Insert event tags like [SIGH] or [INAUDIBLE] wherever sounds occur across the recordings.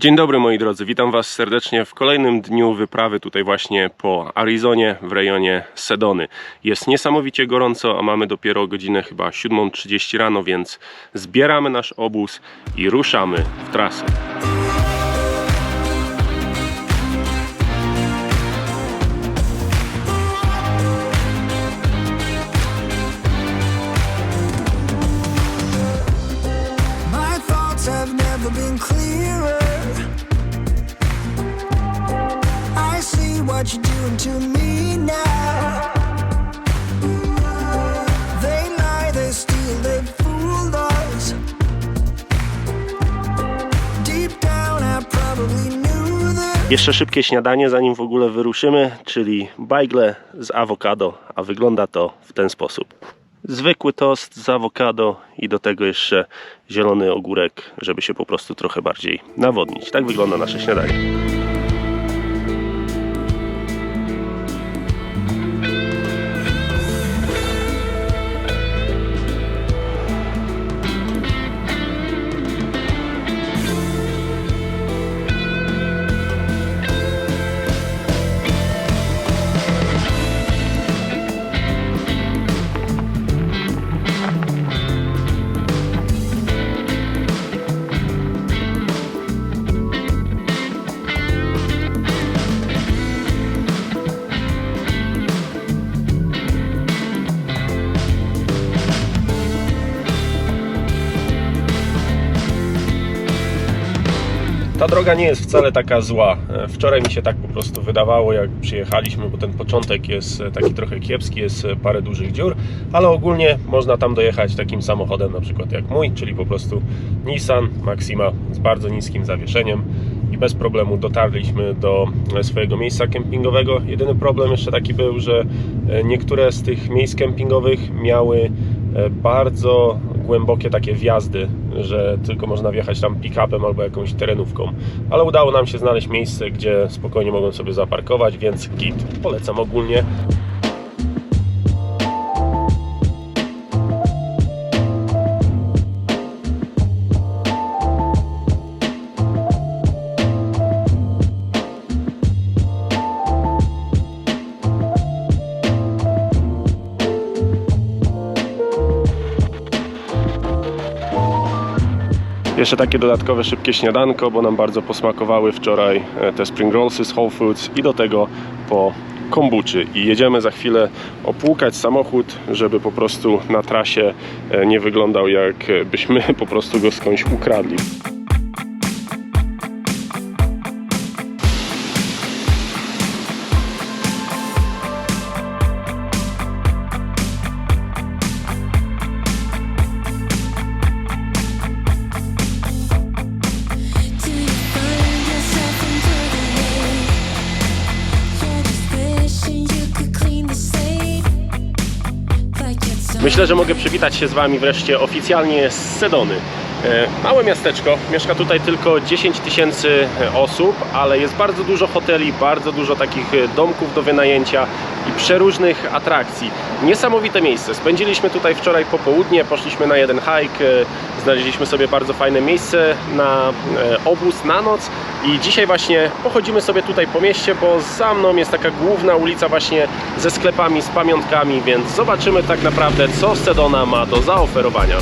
Dzień dobry moi drodzy, witam Was serdecznie w kolejnym dniu wyprawy tutaj właśnie po Arizonie w rejonie Sedony. Jest niesamowicie gorąco, a mamy dopiero godzinę chyba 7.30 rano, więc zbieramy nasz obóz i ruszamy w trasę. Jeszcze szybkie śniadanie zanim w ogóle wyruszymy, czyli bajgle z awokado, a wygląda to w ten sposób. Zwykły tost z awokado i do tego jeszcze zielony ogórek, żeby się po prostu trochę bardziej nawodnić. Tak wygląda nasze śniadanie. Droga nie jest wcale taka zła. E, Wczoraj mi się tak po prostu wydawało, jak przyjechaliśmy, bo ten początek jest e, taki trochę kiepski, jest e, parę dużych dziur, ale ogólnie można tam dojechać takim samochodem, na przykład jak mój, czyli po prostu Nissan Maxima z bardzo niskim zawieszeniem i bez problemu dotarliśmy do swojego miejsca kempingowego. Jedyny problem jeszcze taki był, że niektóre z tych miejsc kempingowych miały bardzo głębokie takie wjazdy, że tylko można wjechać tam pick-upem albo jakąś terenówką. Ale udało nam się znaleźć miejsce, gdzie spokojnie mogłem sobie zaparkować, więc git polecam ogólnie. Jeszcze takie dodatkowe szybkie śniadanko, bo nam bardzo posmakowały wczoraj e, te spring rollsy z Whole Foods i do tego po kombuczy. I jedziemy za chwilę opłukać samochód, żeby po prostu na trasie e, nie wyglądał jakbyśmy [LAUGHS] po prostu go skądś ukradli. Myślę, że mogę przywitać się z Wami wreszcie oficjalnie z Sedony. E, Małe miasteczko, mieszka tutaj tylko 10 tysięcy osób, ale jest bardzo dużo hoteli, bardzo dużo takich e, domków do wynajęcia i przeróżnych atrakcji. Niesamowite miejsce. Spędziliśmy tutaj wczoraj popołudnie, poszliśmy na jeden hike, e, znaleźliśmy sobie bardzo fajne miejsce na e, obóz na noc i dzisiaj właśnie pochodzimy sobie tutaj po mieście, bo za mną jest taka główna ulica właśnie ze sklepami, z pamiątkami, więc zobaczymy tak naprawdę co Sedona ma do zaoferowania.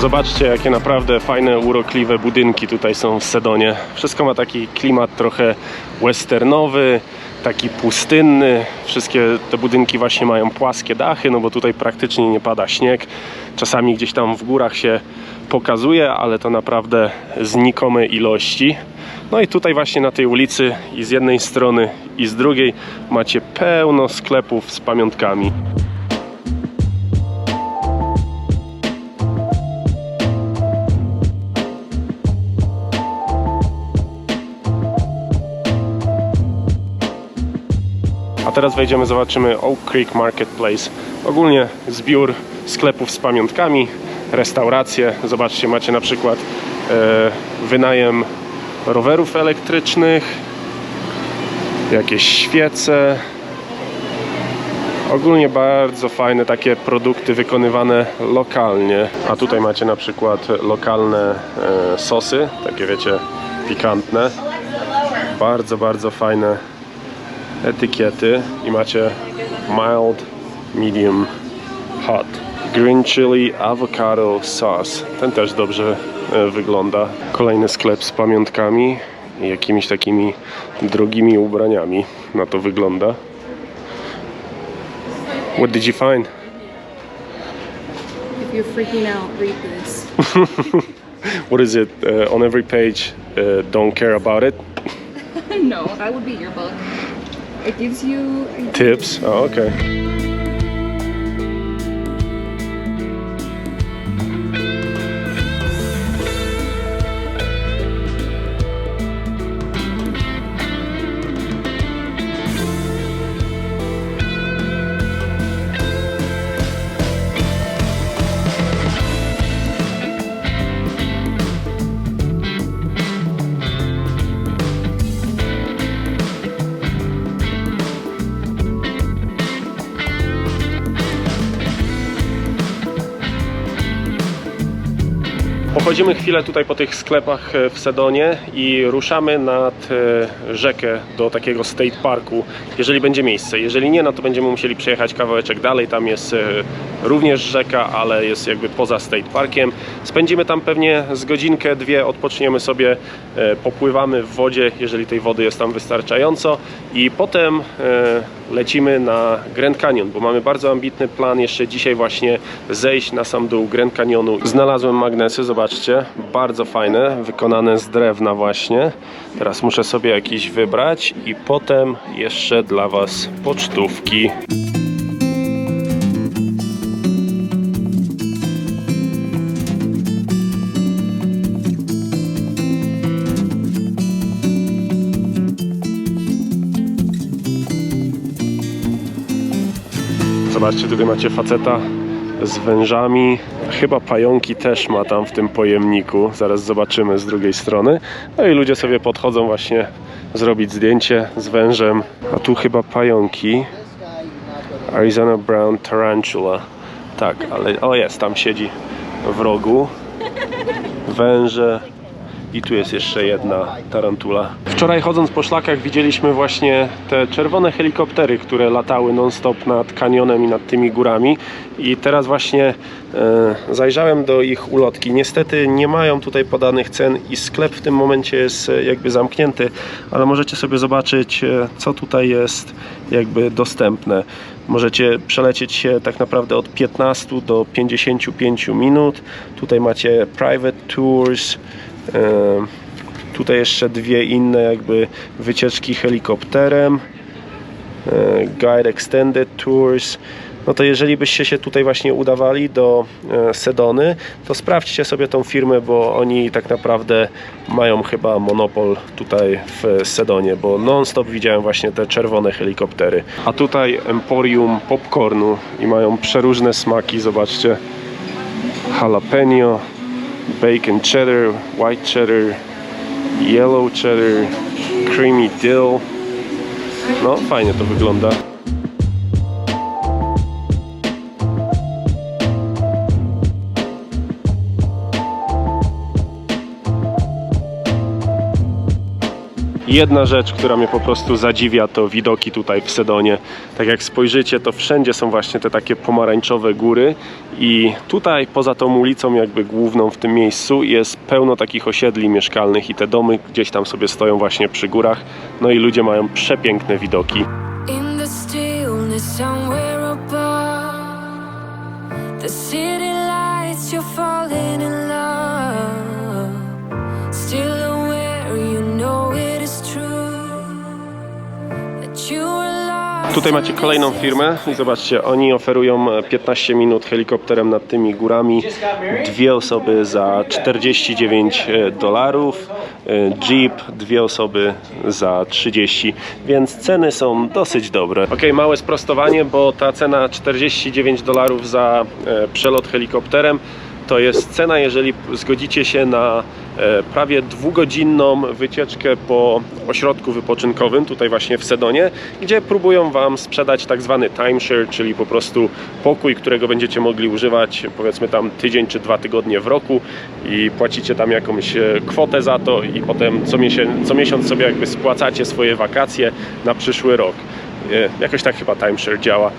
Zobaczcie, jakie naprawdę fajne, urokliwe budynki tutaj są w Sedonie. Wszystko ma taki klimat trochę westernowy, taki pustynny. Wszystkie te budynki właśnie mają płaskie dachy, no bo tutaj praktycznie nie pada śnieg. Czasami gdzieś tam w górach się pokazuje, ale to naprawdę znikome ilości. No i tutaj właśnie na tej ulicy i z jednej strony i z drugiej macie pełno sklepów z pamiątkami. Teraz wejdziemy, zobaczymy Oak Creek Marketplace. Ogólnie zbiór sklepów z pamiątkami, restauracje. Zobaczcie, macie na przykład e, wynajem rowerów elektrycznych, jakieś świece. Ogólnie bardzo fajne takie produkty wykonywane lokalnie. A tutaj macie na przykład lokalne e, sosy, takie wiecie, pikantne. Bardzo, bardzo fajne etykiety i macie mild, medium, hot. Green chili avocado sauce. Ten też dobrze e, wygląda. Kolejny sklep z pamiątkami i jakimiś takimi drogimi ubraniami. Na to wygląda. What did you find? If you're freaking out, read this. [LAUGHS] What is it? Uh, on every page, uh, don't care about it. [LAUGHS] no, that would be your book. It gives you Tips. Oh, okay. Pochodzimy chwilę tutaj po tych sklepach e, w Sedonie i ruszamy nad e, rzekę do takiego state parku, jeżeli będzie miejsce. Jeżeli nie, no to będziemy musieli przejechać kawałeczek dalej. Tam jest e, również rzeka, ale jest jakby poza state parkiem. Spędzimy tam pewnie z godzinkę, dwie, odpoczniemy sobie, popływamy w wodzie, jeżeli tej wody jest tam wystarczająco i potem lecimy na Grand Canyon, bo mamy bardzo ambitny plan jeszcze dzisiaj właśnie zejść na sam dół Grand Canyonu. Znalazłem magnesy, zobaczcie, bardzo fajne, wykonane z drewna właśnie. Teraz muszę sobie jakiś wybrać i potem jeszcze dla Was pocztówki. Zobaczcie, tutaj macie faceta z wężami. Chyba pająki też ma tam w tym pojemniku. Zaraz zobaczymy z drugiej strony. No i ludzie sobie podchodzą właśnie zrobić zdjęcie z wężem. A tu chyba pająki. Arizona Brown Tarantula. Tak, ale o jest, tam siedzi w rogu. Węże. I tu jest jeszcze jedna tarantula. Wczoraj chodząc po szlakach widzieliśmy właśnie te czerwone helikoptery, które latały non-stop nad kanionem i nad tymi górami. I teraz właśnie e, zajrzałem do ich ulotki. Niestety nie mają tutaj podanych cen i sklep w tym momencie jest e, jakby zamknięty, ale możecie sobie zobaczyć, e, co tutaj jest jakby dostępne. Możecie przelecieć się tak naprawdę od 15 do 55 minut. Tutaj macie private tours. Tutaj jeszcze dwie inne jakby wycieczki helikopterem. Guide Extended Tours. No to jeżeli byście się tutaj właśnie udawali do e, Sedony, to sprawdźcie sobie tą firmę, bo oni tak naprawdę mają chyba monopol tutaj w Sedonie, bo non-stop widziałem właśnie te czerwone helikoptery. A tutaj Emporium Popcornu i mają przeróżne smaki, zobaczcie. Jalapeno, bacon cheddar, white cheddar, yellow cheddar, creamy dill. No, fajnie to wygląda. Jedna rzecz, która mnie po prostu zadziwia, to widoki tutaj w Sedonie. Tak jak spojrzycie, to wszędzie są właśnie te takie pomarańczowe góry i tutaj poza tą ulicą jakby główną w tym miejscu jest pełno takich osiedli mieszkalnych i te domy gdzieś tam sobie stoją właśnie przy górach. No i ludzie mają przepiękne widoki. Tutaj macie kolejną firmę i zobaczcie, oni oferują 15 minut helikopterem nad tymi górami. Dwie osoby za 49 dolarów, e, Jeep dwie osoby za 30, więc ceny są dosyć dobre. Ok, małe sprostowanie, bo ta cena 49 dolarów za e, przelot helikopterem to jest cena, jeżeli zgodzicie się na e, prawie dwugodzinną wycieczkę po ośrodku wypoczynkowym, tutaj właśnie w Sedonie, gdzie próbują Wam sprzedać tak zwany timeshare, czyli po prostu pokój, którego będziecie mogli używać powiedzmy tam tydzień czy dwa tygodnie w roku i płacicie tam jakąś e, kwotę za to i potem co miesiąc, co miesiąc sobie jakby spłacacie swoje wakacje na przyszły rok. E, Jakoś tak chyba timeshare działa.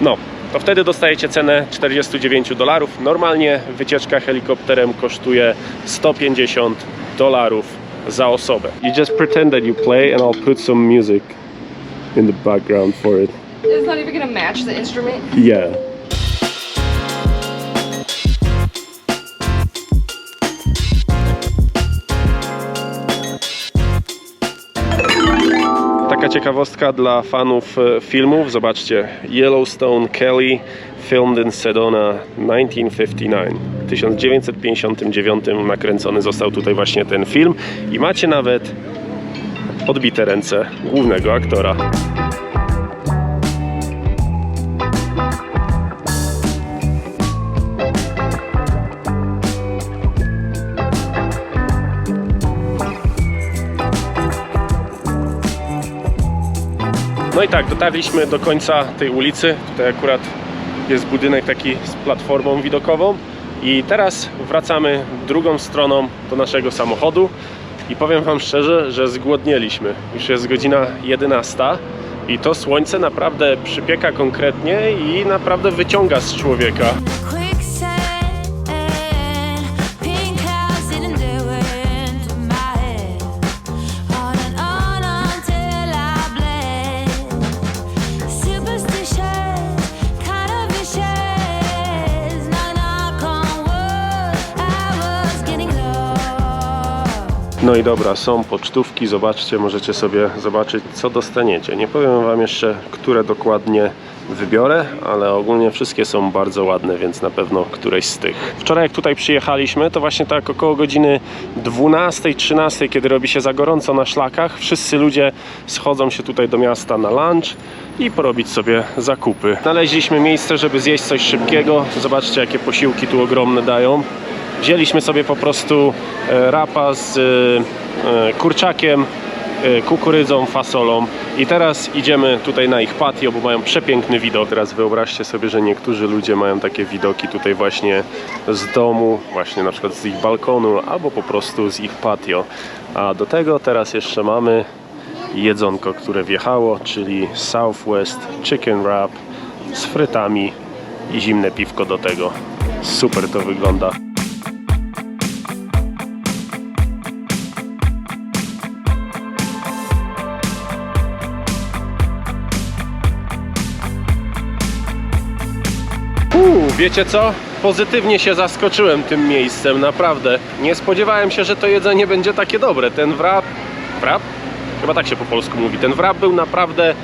No, to wtedy dostajecie cenę 49 dolarów. Normalnie wycieczka helikopterem kosztuje 150 dolarów za osobę. You just pretend that you play and I'll put some music in the background for it. It's not even gonna match the instrument. Yeah. Ciekawostka dla fanów e, filmów. Zobaczcie, Yellowstone Kelly filmed in Sedona 1959. W 1959 nakręcony został tutaj właśnie ten film i macie nawet odbite ręce głównego aktora. No i tak, dotarliśmy do końca tej ulicy. Tutaj akurat jest budynek taki z platformą widokową. I teraz wracamy drugą stroną do naszego samochodu. I powiem Wam szczerze, że zgłodnieliśmy. Już jest godzina 11 i to słońce naprawdę przypieka konkretnie i naprawdę wyciąga z człowieka. No i dobra, są pocztówki, zobaczcie, możecie sobie zobaczyć co dostaniecie. Nie powiem Wam jeszcze, które dokładnie wybiorę, ale ogólnie wszystkie są bardzo ładne, więc na pewno któreś z tych. Wczoraj jak tutaj przyjechaliśmy, to właśnie tak około godziny 12-13, kiedy robi się za gorąco na szlakach, wszyscy ludzie schodzą się tutaj do miasta na lunch i porobić sobie zakupy. Znaleźliśmy miejsce, żeby zjeść coś szybkiego. Zobaczcie, jakie posiłki tu ogromne dają. Wzięliśmy sobie po prostu e, rapa z e, kurczakiem, e, kukurydzą, fasolą i teraz idziemy tutaj na ich patio, bo mają przepiękny widok. Teraz wyobraźcie sobie, że niektórzy ludzie mają takie widoki tutaj właśnie z domu, właśnie na przykład z ich balkonu albo po prostu z ich patio. A do tego teraz jeszcze mamy jedzonko, które wjechało, czyli Southwest Chicken Wrap z frytami i zimne piwko do tego. Super to wygląda. Wiecie co? Pozytywnie się zaskoczyłem tym miejscem, naprawdę. Nie spodziewałem się, że to jedzenie będzie takie dobre. Ten wrap, wrap? Chyba tak się po polsku mówi. Ten wrap był naprawdę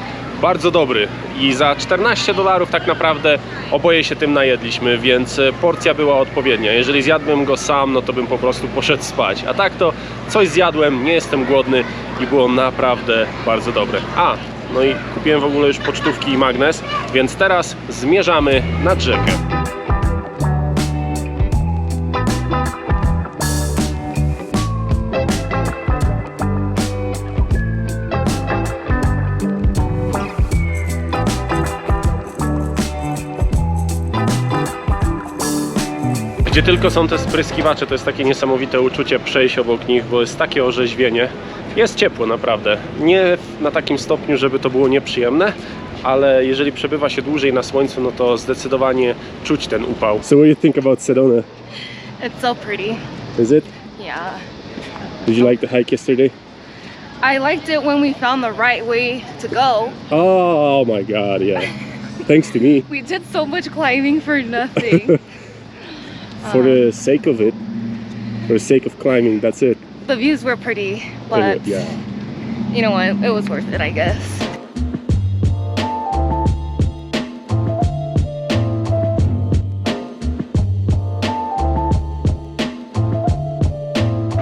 bardzo dobry i za 14 dolarów tak naprawdę oboje się tym najedliśmy, więc e, porcja była odpowiednia. Jeżeli zjadłbym go sam, no to bym po prostu poszedł spać. A tak to coś zjadłem, nie jestem głodny i było naprawdę bardzo dobre. A, no i kupiłem w ogóle już pocztówki i magnes, więc teraz zmierzamy nad rzekę. Gdzie tylko są te spryskiwacze, to jest takie niesamowite uczucie przejść obok nich, bo jest takie orzeźwienie. Jest ciepło naprawdę. Nie na takim stopniu, żeby to było nieprzyjemne, ale jeżeli przebywa się dłużej na słońcu, no to zdecydowanie czuć ten upał. So what do you think about Sedona? It's so pretty. Is it? Yeah. Did you like the hike yesterday? I liked it when we found the right way to go. Oh my god, yeah. Thanks to me. [LAUGHS] We did so much climbing for nothing. [LAUGHS] For the sake of it, for the sake of climbing, that's it the views were pretty, but it, yeah. you know what? It was worth it, I guess.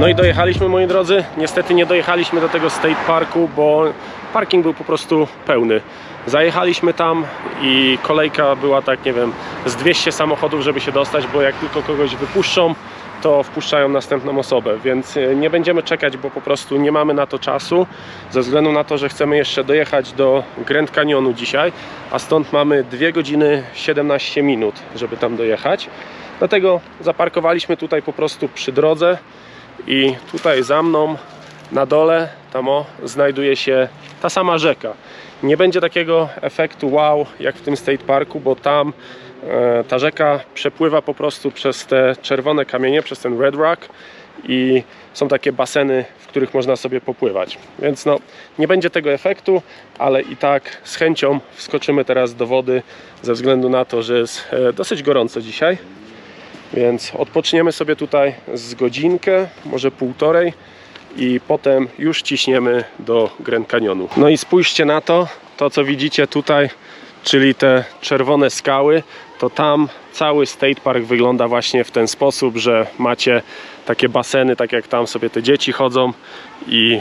No i dojechaliśmy moi drodzy. Niestety nie dojechaliśmy do tego state parku, bo parking był po prostu pełny. Zajechaliśmy tam i kolejka była tak, nie wiem, z 200 samochodów, żeby się dostać, bo jak tylko kogoś wypuszczą, to wpuszczają następną osobę, więc e, nie będziemy czekać, bo po prostu nie mamy na to czasu, ze względu na to, że chcemy jeszcze dojechać do Grand Canyonu dzisiaj, a stąd mamy 2 godziny 17 minut, żeby tam dojechać. Dlatego zaparkowaliśmy tutaj po prostu przy drodze i tutaj za mną na dole, tam o, znajduje się ta sama rzeka. Nie będzie takiego efektu wow jak w tym State Parku, bo tam ta rzeka przepływa po prostu przez te czerwone kamienie, przez ten Red Rock i są takie baseny, w których można sobie popływać. Więc no, nie będzie tego efektu, ale i tak z chęcią wskoczymy teraz do wody ze względu na to, że jest e, dosyć gorąco dzisiaj. Więc odpoczniemy sobie tutaj z godzinkę, może półtorej i potem już ciśniemy do Grand Canyonu. No i spójrzcie na to, to co widzicie tutaj, czyli te czerwone skały, to tam cały State Park wygląda właśnie w ten sposób, że macie takie baseny, tak jak tam sobie te dzieci chodzą i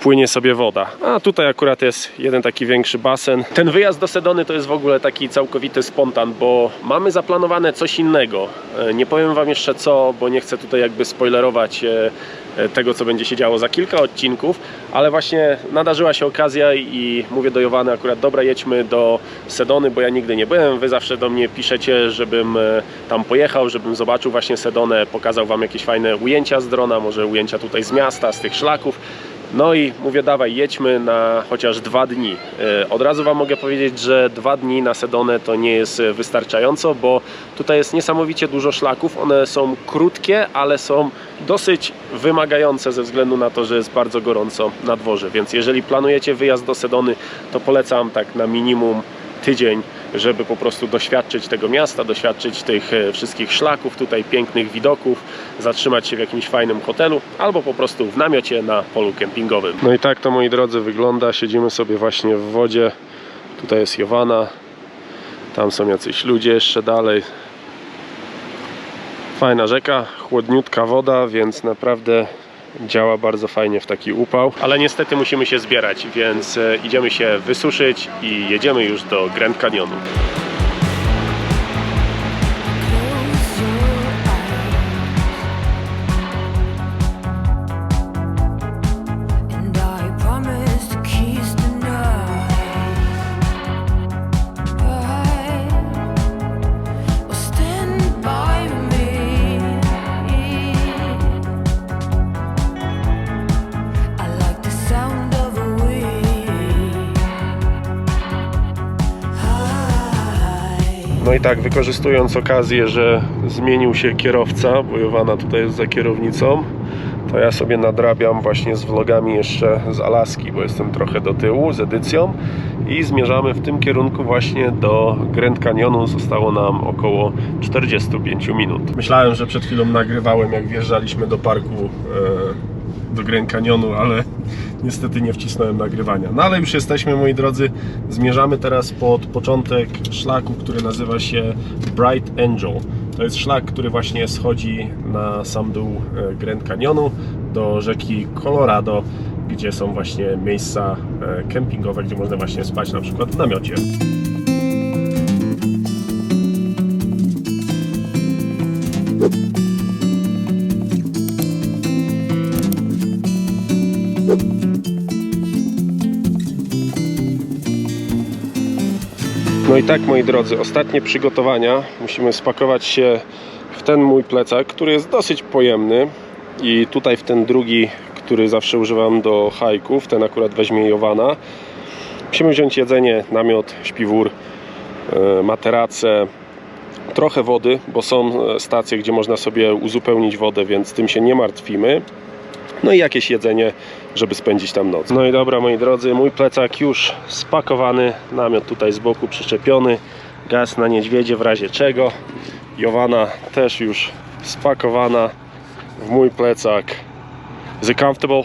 płynie sobie woda. A tutaj akurat jest jeden taki większy basen. Ten wyjazd do Sedony to jest w ogóle taki całkowity spontan, bo mamy zaplanowane coś innego. E, Nie powiem Wam jeszcze co, bo nie chcę tutaj jakby spoilerować e, e, tego, co będzie się działo za kilka odcinków, ale właśnie nadarzyła się okazja i mówię do Jowany akurat, dobra, jedźmy do Sedony, bo ja nigdy nie byłem. Wy zawsze do mnie piszecie, żebym tam pojechał, żebym zobaczył właśnie Sedonę, pokazał Wam jakieś fajne ujęcia z drona, może ujęcia tutaj z miasta, z tych szlaków. No i mówię, dawaj, jedźmy na chociaż dwa dni. E, Od razu Wam mogę powiedzieć, że dwa dni na Sedonę to nie jest e, wystarczająco, bo tutaj jest niesamowicie dużo szlaków. One są krótkie, ale są dosyć wymagające ze względu na to, że jest bardzo gorąco na dworze. Więc jeżeli planujecie wyjazd do Sedony, to polecam tak na minimum tydzień, żeby po prostu doświadczyć tego miasta, doświadczyć tych e, wszystkich szlaków, tutaj pięknych widoków, zatrzymać się w jakimś fajnym hotelu albo po prostu w namiocie na polu kempingowym. No i tak to moi drodzy wygląda. Siedzimy sobie właśnie w wodzie. Tutaj jest Jowana. Tam są jacyś ludzie jeszcze dalej. Fajna rzeka, chłodniutka woda, więc naprawdę działa bardzo fajnie w taki upał. Ale niestety musimy się zbierać, więc e, idziemy się wysuszyć i jedziemy już do Grand Canyonu. I tak, wykorzystując okazję, że zmienił się kierowca, bo Jowana tutaj jest za kierownicą, to ja sobie nadrabiam właśnie z vlogami jeszcze z Alaski, bo jestem trochę do tyłu z edycją i zmierzamy w tym kierunku właśnie do Grand Canyonu. Zostało nam około 45 minut. Myślałem, że przed chwilą nagrywałem, jak wjeżdżaliśmy do parku e, do Grand Canyonu, ale niestety nie wcisnąłem nagrywania. No ale już jesteśmy, moi drodzy. Zmierzamy teraz pod początek szlaku, który nazywa się Bright Angel. To jest szlak, który właśnie schodzi na sam dół e, Grand Canyonu do rzeki Colorado, gdzie są właśnie miejsca e, kempingowe, gdzie można właśnie spać na przykład w namiocie. No i tak, moi drodzy, ostatnie przygotowania. Musimy spakować się w ten mój plecak, który jest dosyć pojemny. I tutaj w ten drugi, który zawsze używam do hajków, ten akurat weźmie Jowana. Musimy wziąć jedzenie, namiot, śpiwór, e, materace, trochę wody, bo są e, stacje, gdzie można sobie uzupełnić wodę, więc tym się nie martwimy. No i jakieś jedzenie, żeby spędzić tam noc. No i dobra, moi drodzy, mój plecak już spakowany, namiot tutaj z boku przyczepiony, gaz na niedźwiedzie w razie czego. Jowana też już spakowana w mój plecak. Is it comfortable?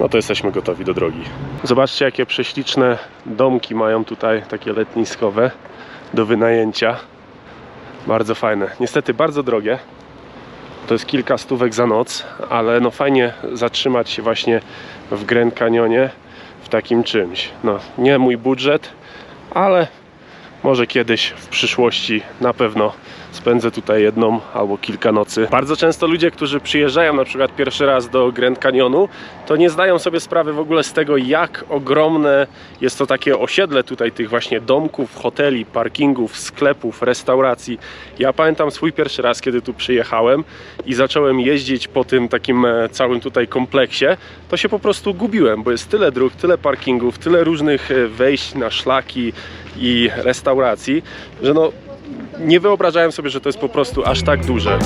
No to jesteśmy gotowi do drogi. Zobaczcie, jakie prześliczne domki mają tutaj, takie letniskowe do wynajęcia. Bardzo fajne. Niestety bardzo drogie, To jest kilka stówek za noc, ale no fajnie zatrzymać się właśnie w Grand Canyonie w takim czymś. No, nie mój budżet, ale może kiedyś w przyszłości na pewno spędzę tutaj jedną albo kilka nocy. Bardzo często ludzie, którzy przyjeżdżają na przykład pierwszy raz do Grand Canyonu, to nie zdają sobie sprawy w ogóle z tego, jak ogromne jest to takie osiedle tutaj tych właśnie domków, hoteli, parkingów, sklepów, restauracji. Ja pamiętam swój pierwszy raz, kiedy tu przyjechałem i zacząłem jeździć po tym takim e, całym tutaj kompleksie, to się po prostu gubiłem, bo jest tyle dróg, tyle parkingów, tyle różnych e, wejść na szlaki i restauracji, że no nie wyobrażałem sobie, że to jest po prostu aż tak duże.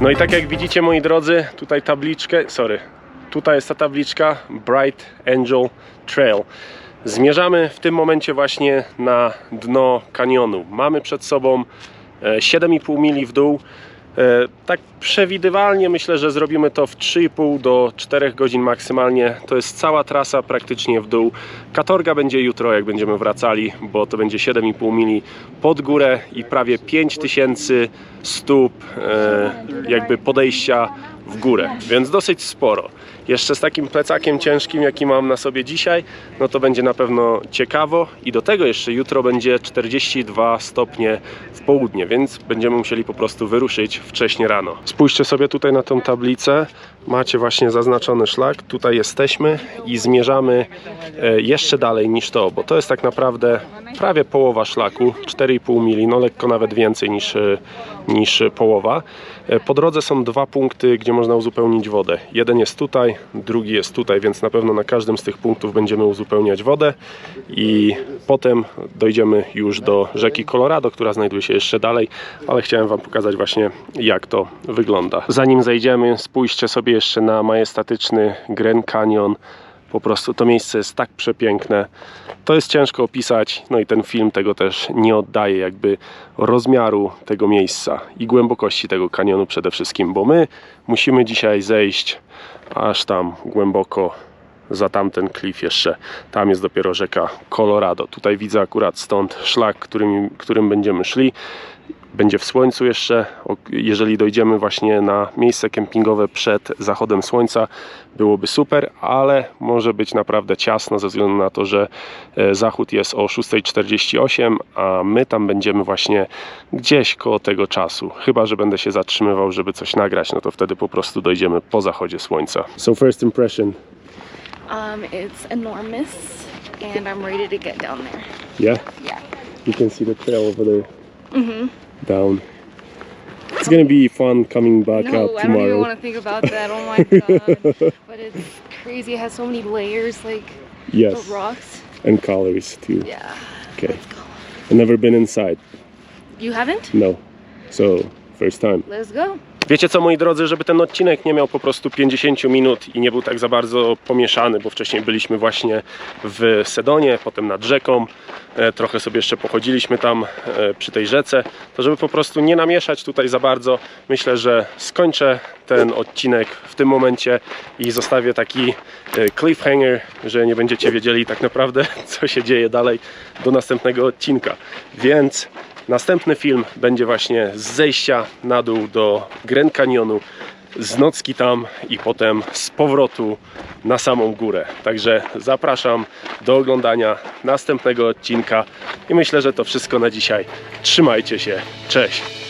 No i tak jak widzicie moi drodzy, tutaj tabliczkę, sorry, tutaj jest ta tabliczka Bright Angel Trail. Zmierzamy w tym momencie właśnie na dno kanionu. Mamy przed sobą e, 7,5 mili w dół. E, Tak przewidywalnie myślę, że zrobimy to w 3,5 do 4 godzin maksymalnie. To jest cała trasa praktycznie w dół. Katorga będzie jutro, jak będziemy wracali, bo to będzie 7,5 mili pod górę i prawie 5000 stóp e, jakby podejścia w górę, więc dosyć sporo. Jeszcze z takim plecakiem ciężkim, jaki mam na sobie dzisiaj, no to będzie na pewno ciekawo i do tego jeszcze jutro będzie 42 stopnie w południe, więc będziemy musieli po prostu wyruszyć wcześnie rano. Spójrzcie sobie tutaj na tą tablicę, macie właśnie zaznaczony szlak, tutaj jesteśmy i zmierzamy e, jeszcze dalej niż to, bo to jest tak naprawdę prawie połowa szlaku, 4,5 mili, no lekko nawet więcej niż, e, niż połowa. E, Po drodze są dwa punkty, gdzie można uzupełnić wodę. Jeden jest tutaj, drugi jest tutaj, więc na pewno na każdym z tych punktów będziemy uzupełniać wodę i potem dojdziemy już do rzeki Colorado, która znajduje się jeszcze dalej, ale chciałem Wam pokazać właśnie jak to wygląda. Zanim zejdziemy, spójrzcie sobie jeszcze na majestatyczny Grand Canyon. Po prostu to miejsce jest tak przepiękne. To jest ciężko opisać, no i ten film tego też nie oddaje, jakby rozmiaru tego miejsca i głębokości tego kanionu przede wszystkim, bo my musimy dzisiaj zejść aż tam głęboko za tamten klif jeszcze. Tam jest dopiero rzeka Colorado. Tutaj widzę akurat stąd szlak, którym, którym będziemy szli. Będzie w słońcu jeszcze. Jeżeli dojdziemy właśnie na miejsce kempingowe przed zachodem słońca, byłoby super, ale może być naprawdę ciasno ze względu na to, że e, zachód jest o 6.48, a my tam będziemy właśnie gdzieś koło tego czasu. Chyba, że będę się zatrzymywał, żeby coś nagrać, no to wtedy po prostu dojdziemy po zachodzie słońca. So first impression, Um, it's enormous, and I'm ready to get down there. yeah? Yeah. You can see the trail over there. Down. It's gonna be fun coming back No, up I don't even tomorrow. want to think about that. Oh my god. [LAUGHS] but it's crazy. It has so many layers, like Yes, the rocks. and colors too. Yeah. Okay. I've never been inside. You haven't? No. So first time. Let's go. Wiecie co moi drodzy, żeby ten odcinek nie miał po prostu 50 minut i nie był tak za bardzo pomieszany, bo wcześniej byliśmy właśnie w Sedonie, potem nad rzeką, e, trochę sobie jeszcze pochodziliśmy tam e, przy tej rzece, to żeby po prostu nie namieszać tutaj za bardzo, myślę, że skończę ten odcinek w tym momencie i zostawię taki e, cliffhanger, że nie będziecie wiedzieli tak naprawdę [LAUGHS] co się dzieje dalej do następnego odcinka. Więc Następny film będzie właśnie z zejścia na dół do Grand Canyonu, z nocki tam i potem z powrotu na samą górę. Także zapraszam do oglądania następnego odcinka i myślę, że to wszystko na dzisiaj. Trzymajcie się. Cześć!